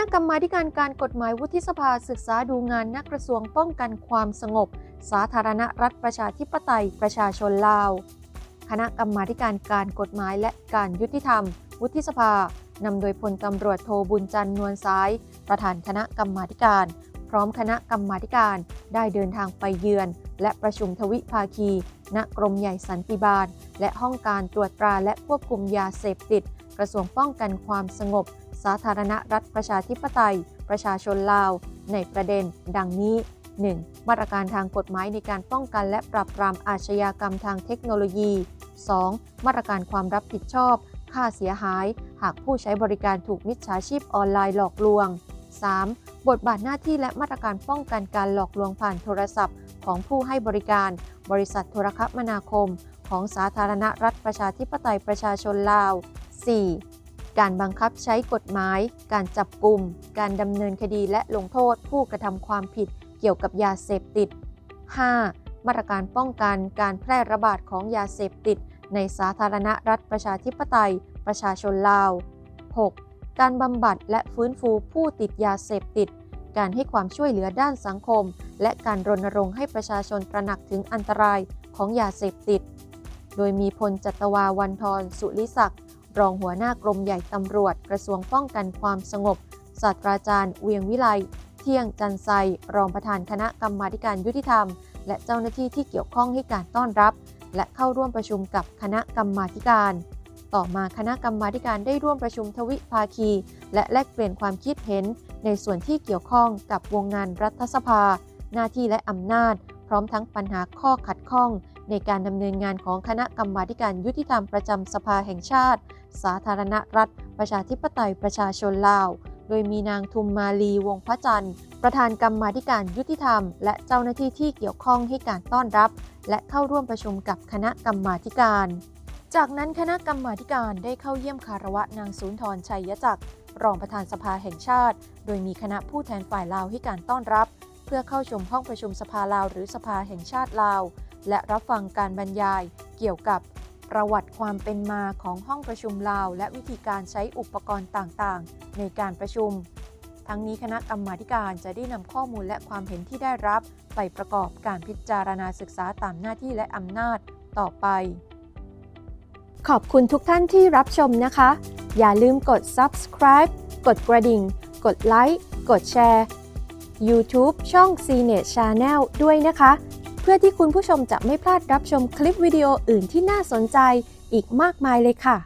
ะกรรมาการการกฎหมายวุฒิสภาศึกษาดูงานนักกระทรวงป้องกันความสงบ สาธารณรัฐประชาธิปไตยประชาชนลาว คณะกรรมาการการกฎหมายและการยุติธรรม วุฒิสภานำโดยพลตำรวจโทบุญจันทร์นวลซ้าย ประธานคณะกรรมาการ พร้อมคณะกรรมาการได้เดินทางไปเยือน และประชุมทวิภาคี ณกรมใหญ่สันติบาล และห้องการตรวจตราและควบคุมยาเสพติด กระทรวงป้องกันความสงบ สาธารณรัฐประชาธิปไตย ประชาชนลาว ในประเด็น ดังนี้ 1. มาตรการทางกฎหมายในการป้องกันและปราบปรามอาชญากรรมทางเทคโนโลยี 2. มาตรการความรับผิดชอบ ค่าเสียหาย หากผู้ใช้บริการถูกมิจฉาชีพออนไลน์หลอกลวง 3. บทบาทหน้าที่และมาตรการป้องกันการหลอกลวงผ่านโทรศัพท์ ของผู้ให้บริการ บริษัทโทรคมนาคม ของสาธารณรัฐประชาธิปไตยประชาชนลาว 4. การบังคับใช้กฎหมาย การจับกลุ่ม การดำเนินคดีและลงโทษผู้กระทำความผิดเกี่ยวกับยาเสพติด 5. มาตรการป้องกันการแพร่ระบาดของยาเสพติด ในสาธารณรัฐประชาธิปไตย ประชาชนลาว 6. การบำบัดและฟื้นฟูผู้ติดยาเสพติด การให้ความช่วยเหลือด้านสังคม และการรณรงค์ให้ประชาชนตระหนักถึงอันตรายของยาเสพติด โดยมีพลจัตวาวันทรสุริศักดิ์ รองหัวหน้ากรมใหญ่ตำรวจ กระทรวงป้องกันความสงบ ศาสตราจารย์ เวียงวิไล เที่ยงจันไซรองประธานคณะกรรมาการยุติธรรม และเจ้าหน้าที่ที่เกี่ยวข้องให้การต้อนรับ และเข้าร่วมประชุมกับคณะกรรมาการ ต่อมาคณะกรรมาการได้ร่วมประชุมทวิภาคี และแลกเปลี่ยนความคิดเห็น ในส่วนที่เกี่ยวข้องกับวงงานรัฐสภา หน้าที่และอำนาจ พร้อมทั้งปัญหาข้อขัดข้องในการดำเนินงานของคณะกรรมาการยุติธรรมประจำสภาแห่งชาติ สาธารณรัฐ ประชาธิปไตยประชาชนลาว โดยมีนางทุมมาลีวงพระจันทร์ ประธานกรรมาการยุติธรรม และเจ้าหน้าที่ที่เกี่ยวข้องให้การต้อนรับ และเข้าร่วมประชุมกับคณะกรรมาการ จากนั้นคณะกรรมาการได้เข้าเยี่ยมคารวะนางศูนทรชัยยจักรรองประธานสภาแห่งชาติ โดยมีคณะผู้แทนฝ่ายลาวให้การต้อนรับ เพื่อเข้าชมห้องประชุมสภาลาว หรือสภาแห่งชาติลาว และรับฟังการบรรยายเกี่ยวกับประวัติความเป็นมาของห้องประชุมลาว และวิธีการใช้อุปกรณ์ต่างๆ ในการประชุม ทั้งนี้คณะกรรมาการจะได้นำข้อมูลและความเห็นที่ได้รับ ไปประกอบการพิจารณาศึกษาตามหน้าที่และอำนาจต่อไป ขอบคุณทุกท่านที่รับชมนะคะ อย่าลืมกด subscribe กดกระดิ่ง กดไลค์ กดแชร์ YouTube ช่อง CNET Channel ด้วยนะคะ พื่อที่คุณผู้ชมจะไม่พลาดรับชมคลิปวิดีโออื่นที่น่าสนใจอีกมากมายเลยค่ะ